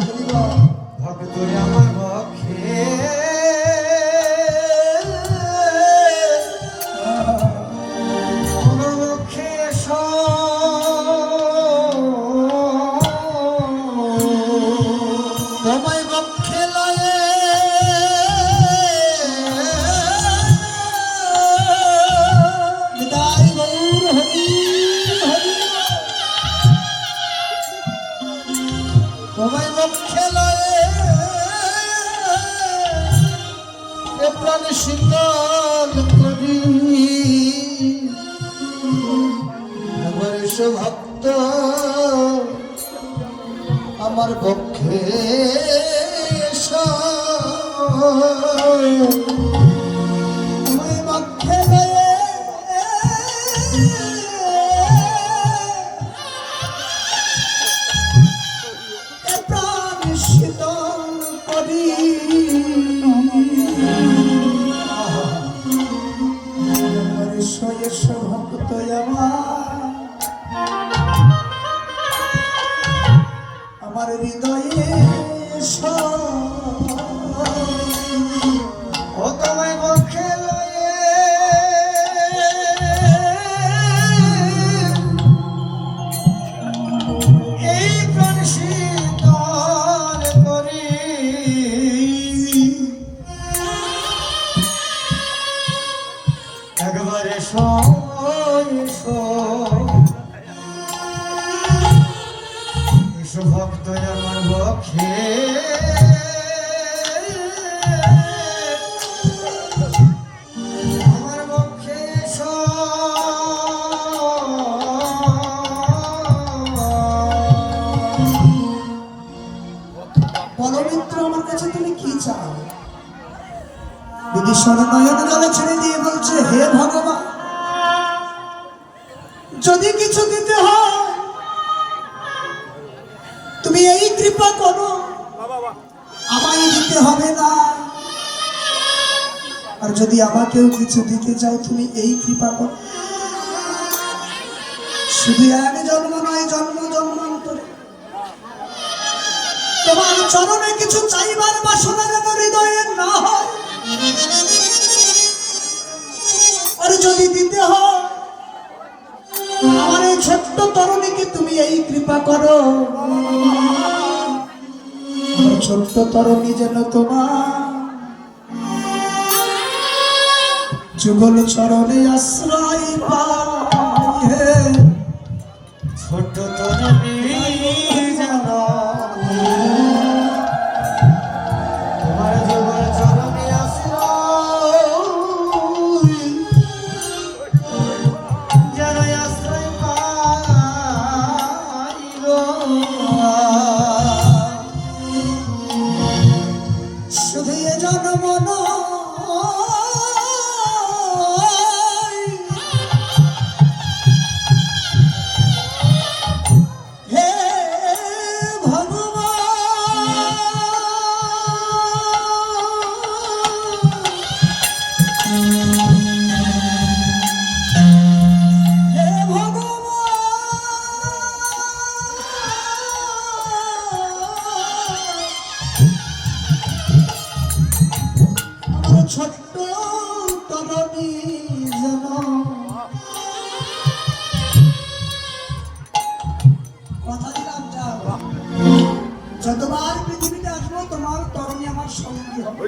ধর্ম শীতল করি। আমার ভক্ত আমার পক্ষে সব আমার হৃদয়ে বিদেশ্বর নয়ন জলে ছেড়ে দিয়ে বলছে ভগবান যদি কিছু দিতে হয় কৃপা করো আমায় দিতে হবে না। আর যদি আমাকেও কিছু দিতে চাও তুমি এই কৃপা করো। শুধু এক জন্ম নয় জন্ম জন্মান্তরে। তোমার চরণে কিছু চাইবার বাসনা যেন হৃদয়ে না হয়। আর যদি দিতে হয় আমার এই ছোট্ট তরুণীকে তুমি এই কৃপা করো। ছোট্ট তরণী যেন তোমার। যুগল চরণে আশ্রয় পায়। ছোট্ট তরণী যেন। কথা দিলাম যতবার পৃথিবীতে আসব তোমার তরণী আমার সঙ্গী হবে।